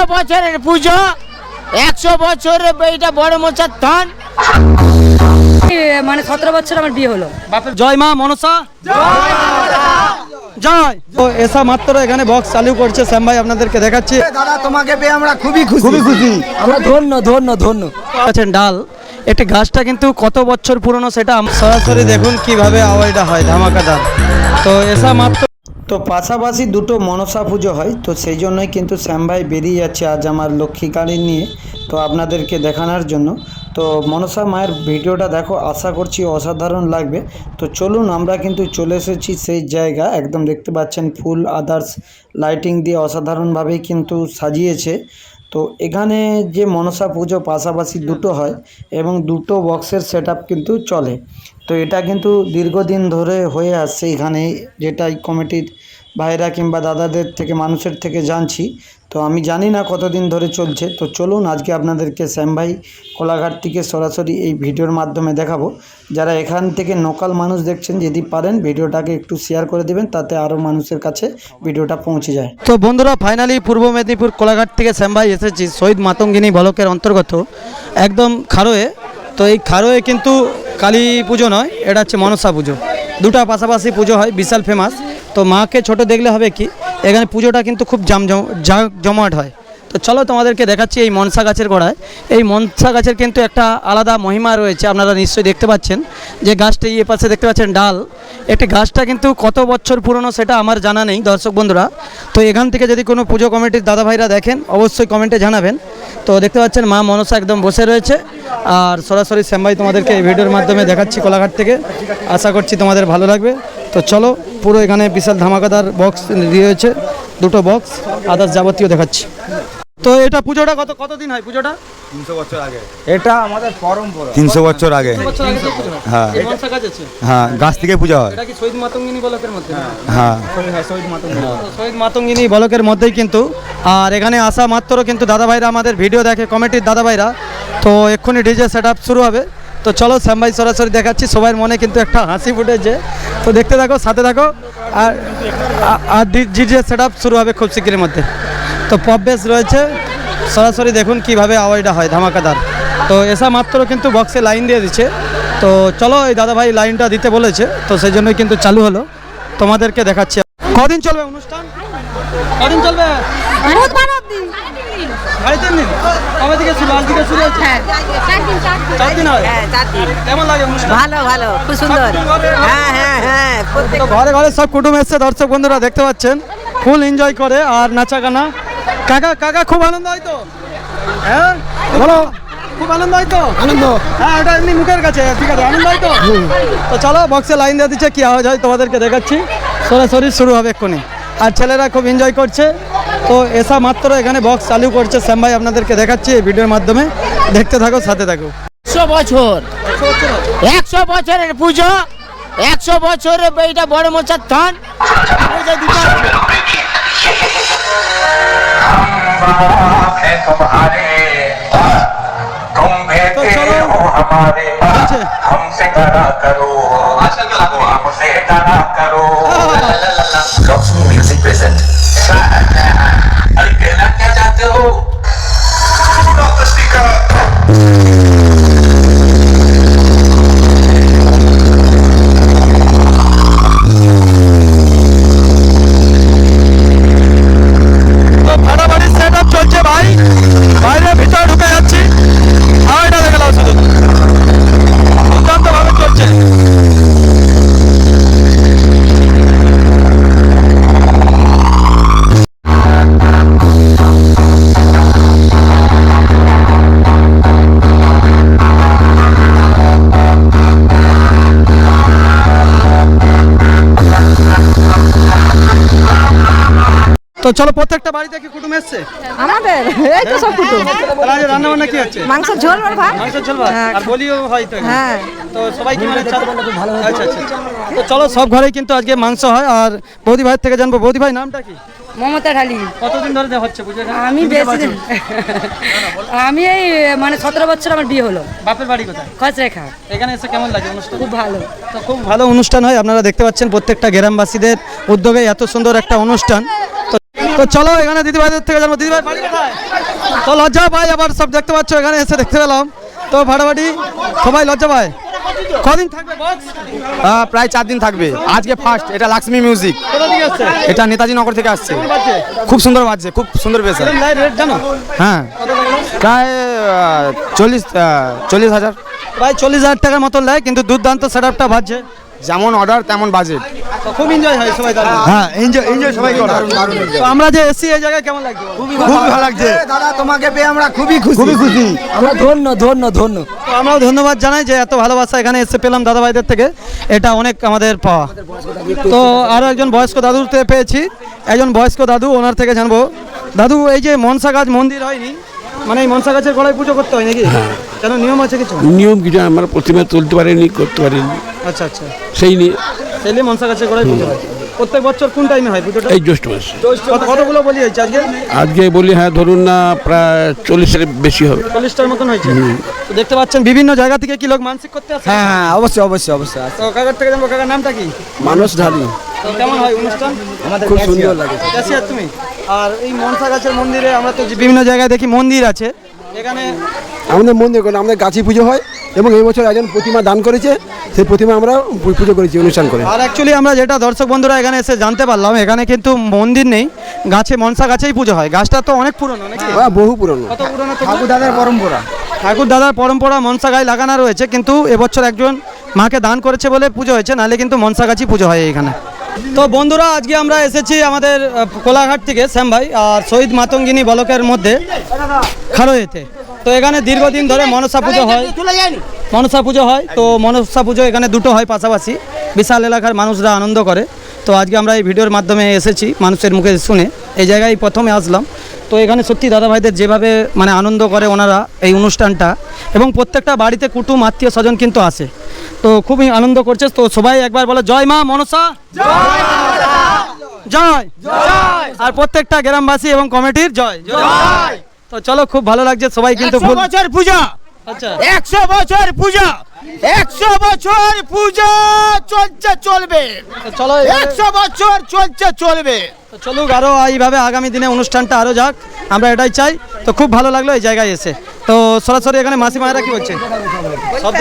একশো বছরের পুজো একশো বছরের এইটা বড় মশার থান মানে সতেরো বছর আমার বিয়ে হলো। জয় মা মনসা। জয়। তো এসা মাত্র এখানে বক্স চালু করছে শ্যাম ভাই আপনাদেরকে দেখাচ্ছি। দাদা তোমাকে পেয়ে আমরা খুবই খুশি। খুবই খুশি। আমরা ধন্য ধন্য ধন্য। আছেন ডাল। একটি গাছটা কিন্তু কত বছর পুরনো সেটা সরাসরি দেখুন কীভাবে আওয়াজটা হয় ধামাকাদার তো এসা মাত্র তো পাশাপাশি দুটো মনসা পুজো হয়, তো সেই জন্যই কিন্তু শ্যাম ভাই বেরিয়ে যাচ্ছে আজ আমার লক্ষ্মী কালী নিয়ে, তো আপনাদেরকে দেখানোর জন্য। তো মনসা মায়ের ভিডিওটা দেখো, আশা করছি অসাধারণ লাগবে। তো চলুন, আমরা কিন্তু চলে এসেছি সেই জায়গা, একদম দেখতে পাচ্ছেন ফুল আদার্স লাইটিং দিয়ে অসাধারণভাবেই কিন্তু সাজিয়েছে। তো এখানে যে মনসা পুজো পাশাপাশি দুটো হয় এবং দুটো বক্সের সেট কিন্তু চলে। তো এটা কিন্তু দীর্ঘদিন ধরে হয়ে আসছে এখানে যেটাই কমিটির ভাইরা কিংবা দাদাদের থেকে, মানুষের থেকে জানছি। তো আমি জানি না কতদিন ধরে চলছে। তো চলুন, আজকে আপনাদেরকে শ্যাম ভাই কোলাঘাট থেকে সরাসরি এই ভিডিওর মাধ্যমে দেখাবো। যারা এখান থেকে লোকাল মানুষ দেখছেন, যদি পারেন ভিডিওটাকে একটু শেয়ার করে দেবেন, তাতে আরও মানুষের কাছে ভিডিওটা পৌঁছে যায়। তো বন্ধুরা ফাইনালি পূর্ব মেদিনীপুর কোলাঘাট থেকে শ্যাম ভাই এসেছি, শহীদ মাতঙ্গিনী বলকের অন্তর্গত। একদম খারোয়ে। তো এই খারোয়ে কিন্তু কালী পুজো নয়, এটা হচ্ছে মনসা পুজো। দুটা পাশাপাশি পুজো হয়, বিশাল ফেমাস তো মাকে ছোট দেখলে হবে কি, এখানে পুজোটা কিন্তু খুব জাম জমাট হয়। তো চলো তোমাদেরকে দেখাচ্ছি এই মনসা গাছের গোড়ায়। এই মনসা গাছের কিন্তু একটা আলাদা মহিমা রয়েছে, আপনারা নিশ্চয়ই দেখতে পাচ্ছেন। যে গাছটা এই পাশে দেখতে পাচ্ছেন ডাল। একটি গাছটা কিন্তু কত বছর পুরনো সেটা আমার জানা নেই, দর্শক বন্ধুরা। তো এখান থেকে যদি কোনো পুজো কমিটির দাদা ভাইরা দেখেন, অবশ্যই কমেন্টে জানাবেন। তো দেখতে পাচ্ছেন মা মনসা একদম বসে রয়েছে। আর সরাসরি শ্যামবাই তোমাদেরকে এই ভিডিওর মাধ্যমে দেখাচ্ছি কোলাঘাট থেকে। আশা করছি তোমাদের ভালো লাগবে। তো চলো, পুরো এখানে বিশাল ধামাকাদার বক্স রয়েছে। দুটো বক্স আদার্স যাবতীয় দেখাচ্ছি। তো এটা পুজোটা কত কতদিন হয় পুজোটা? এটা আমাদের পরম্পরা। তিনশো বছর আগে। বছর আগে থেকে পুজো? হ্যাঁ। হ্যাঁ। গাছ থেকে পূজা হয়। এটা কি শহীদ মাতঙ্গিনী বলকের মধ্যে? হ্যাঁ। শহীদ মাতঙ্গিনী। বলকের মধ্যেই কিন্তু। আর এখানে আসা মাত্র কিন্তু দাদা ভাইরা আমাদের ভিডিও দেখে কমিটির দাদা ভাইরা তো এক্ষুনি ডিজে সেট শুরু হবে। তো চলো শ্যাম ভাই সরাসরি দেখাচ্ছি। সবার মনে কিন্তু একটা হাসি ফুটেছে। তো দেখতে থাকো সাথে থাকো। আর আর ডিজে সেট শুরু হবে খুব শিগগিরের মধ্যে। তো পপ বেস রয়েছে। সরাসরি দেখুন কীভাবে আওয়াজটা হয় ধামাকাদার। তো এসা মাত্র কিন্তু বক্সে লাইন দিয়ে দিচ্ছে। তো চলো এই দাদা ভাই লাইনটা দিতে বলেছে। তো সেই জন্যই কিন্তু চালু হলো। তোমাদেরকে দেখাচ্ছি। কদিন চলবে অনুষ্ঠান? কদিন চলবে? সাড়ে তিন দিন? কবে থেকে শুরু আজ থেকে শুরু হচ্ছে? চার দিন হয়? কেমন লাগে ভালো ভালো খুব সুন্দর। হ্যাঁ হ্যাঁ হ্যাঁ ঘরে ঘরে সব কুটুম এসছে দর্শক বন্ধুরা দেখতে পাচ্ছেন। ফুল এনজয় করে আর নাচা গানা কাকা কাকা খুব আনন্দ হয় তো? হ্যাঁ? বলো। খুব আনন্দ হয় তো? আনন্দ। হ্যাঁ এটা এমনি মুখের কাছে ঠিক আছে আনন্দ হয় তো? তো চলো বক্সে লাইন দিয়ে দিচ্ছে কি আওয়াজ হয় তোমাদেরকে দেখাচ্ছি। সরাসরি শুরু হবে এক্ষুনি। আর ছেলেরা খুব এনজয় করছে। তো এসা মাত্র এখানে বক্স চালু করছে। শ্যাম ভাই আপনাদেরকে দেখাচ্ছি এই ভিডিওর মাধ্যমে। দেখতে থাকো সাথে থাকো। একশো বছর। একশো বছরের পুজো। একশো বছরের এইটা বড় মশার থান। পুজো দুটো है तुम्हारे। तुम बेटे हो हमारे अच्छा। हमसे डरा करो। हमसे डरा करो। म्यूज़िक प्रेजेंट अरे कहना क्या चाहते हो? डॉक्टर स्टिकर চলো প্রত্যেকটা বাড়িতে কি কুটুম এসছে? আমাদের? এই তো সব কুটুম। তাহলে রান্না বান্না কি হচ্ছে? মাংস ঝোল আর ভাত মাংসের ঝোল ভাত আর বলিও হয় তো হ্যাঁ। তো সবাই কি মানে চাল আচ্ছা আচ্ছা আচ্ছা। তো চলো সব ঘরেই কিন্তু আজকে মাংস হয়। আর বৌদি ভাইয়ের থেকে জানব। বৌদি ভাই নামটা কি? মমতা ঢালি। কতদিন ধরে হচ্ছে বুঝে আমি বেশি দিন আমি এই মানে সতেরো বছর আমার বিয়ে হলো। বাপের বাড়ি কোথায়? খরচ রেখা এখানে এসে কেমন লাগে অনুষ্ঠান? খুব ভালো। তো খুব ভালো অনুষ্ঠান হয়। আপনারা দেখতে পাচ্ছেন প্রত্যেকটা গ্রামবাসীদের উদ্যোগে এত সুন্দর একটা অনুষ্ঠান। তো তো চলো এখানে দিদিভাইদের থেকে জানব। দিদিভাই বাড়ি কোথায় তো লজ্জা পাই আবার সব দেখতে পাচ্ছ এখানে এসে দেখতে পেলাম। তো ফাটাফাটি সবাই লজ্জা পায়? কদিন থাকবে বক্স প্রায় চার দিন থাকবে। আজকে ফার্স্ট এটা লাক্সমি মিউজিক এটা নেতাজি নগর থেকে আসছে। খুব সুন্দর বাজছে খুব সুন্দর বেশ। হ্যাঁ। প্রায় চল্লিশ চল্লিশ হাজার। প্রায় চল্লিশ হাজার টাকার মতো নেয় কিন্তু দুর্দান্ত সেট আপটা বাজছে যেমন অর্ডার তেমন বাজেট খুব এনজয় হয় সবাই হ্যাঁ এনজয় এনজয় সবাই করে। তো আমরা যে এসছি এই জায়গায় কেমন লাগছে? খুবই খুব ভালো। লাগছে। দাদা তোমাকে পেয়ে আমরা খুবই খুশি। খুবই খুশি। আমরা ধন্য ধন্য ধন্য। তো আমরাও ধন্যবাদ জানাই যে এত ভালোবাসা এখানে এসে পেলাম দাদা ভাইদের থেকে। এটা অনেক আমাদের পাওয়া। তো আরও একজন বয়স্ক দাদুর থেকে পেয়েছি। একজন বয়স্ক দাদু ওনার থেকে জানব। দাদু এই যে মনসা গাছ মন্দির হয়নি? মানে এই মনসা গাছের গলায় পুজো করতে হয় নাকি? কেন নিয়ম আছে কিছু? নিয়ম কিছু আমরা প্রতিমা তুলতে পারিনি করতে পারিনি। আচ্ছা আচ্ছা। সেই নিয়ে তাহলে মনসা গাছের গলায় পুজো হয়। প্রত্যেক বছর কোন টাইমে হয় পুজোটা? এই জ্যৈষ্ঠ মাস। কত- কতগুলো বলি হয়েছে আজকে? আজকে বলি হ্যাঁ ধরুন না প্রায় চল্লিশের বেশি হবে। চল্লিশটার মতন হয়েছে? তো দেখতে পাচ্ছেন বিভিন্ন জায়গা থেকে কি লোক মানসিক করতে আসে? হ্যাঁ হ্যাঁ অবশ্যই অবশ্যই অবশ্যই তো কাকার থেকে জানব কাকার নামটা কি? মানুষ ঢালি কেমন হয় অনুষ্ঠান? আমাদের খুব সুন্দর লাগে। ক্যাশিয়ার তুমি? আর এই মনসা গাছের মন্দিরে আমরা তো যে বিভিন্ন জায়গায় দেখি মন্দির আছে। এখানে আমাদের মন্দির আমাদের গাছি পুজো হয়। এবং এই বছর একজন প্রতিমা দান করেছে সেই প্রতিমা আমরা পুজো করেছি অনুষ্ঠান করে। আর অ্যাকচুয়ালি আমরা যেটা দর্শক বন্ধুরা এখানে এসে জানতে পারলাম এখানে কিন্তু মন্দির নেই গাছে মনসা গাছেই পুজো হয়। গাছটা তো অনেক পুরনো হ্যাঁ বহু পুরনো। কত পুরনো ঠাকুর দাদার পরম্পরা। ঠাকুর দাদার পরম্পরা মনসা গায়ে লাগানো রয়েছে কিন্তু এবছর একজন মাকে দান করেছে বলে পুজো হয়েছে নাহলে কিন্তু মনসা গাছই পুজো হয় এখানে। তো বন্ধুরা আজকে আমরা এসেছি আমাদের কোলাঘাট থেকে শ্যাম ভাই আর শহীদ মাতঙ্গিনী বলকের মধ্যে খারোয়েতে। তো এখানে দীর্ঘদিন ধরে মনসা পুজো হয়। মনসা পুজো হয়। তো মনসা পুজো এখানে দুটো হয় পাশাপাশি। বিশাল এলাকার মানুষরা আনন্দ করে। তো আজকে আমরা এই ভিডিওর মাধ্যমে এসেছি মানুষের মুখে শুনে। এই জায়গায় প্রথমে আসলাম। তো এখানে সত্যি দাদা ভাইদের যেভাবে মানে আনন্দ করে ওনারা এই অনুষ্ঠানটা এবং প্রত্যেকটা বাড়িতে কুটুম আত্মীয় স্বজন কিন্তু আসে। তো খুবই আনন্দ করছে। তো সবাই একবার বলে জয় মা মনসা! জয়! আর প্রত্যেকটা গ্রামবাসী এবং কমিটির জয়। জয়! তো চলো খুব ভালো লাগছে। সবাই কিন্তু একশো বছর পূজা। আচ্ছা। একশো বছর পূজা। একশো বছর পূজা চলছে চলবে। চলো একশো বছর চলছে চলবে। তো চলুক আরও এইভাবে আগামী দিনে অনুষ্ঠানটা আরও যাক। আমরা এটাই চাই। তো খুব ভালো লাগল এই জায়গায় এসে। তো সরাসরি এখানে মাসি মায়েরা কি হচ্ছে সব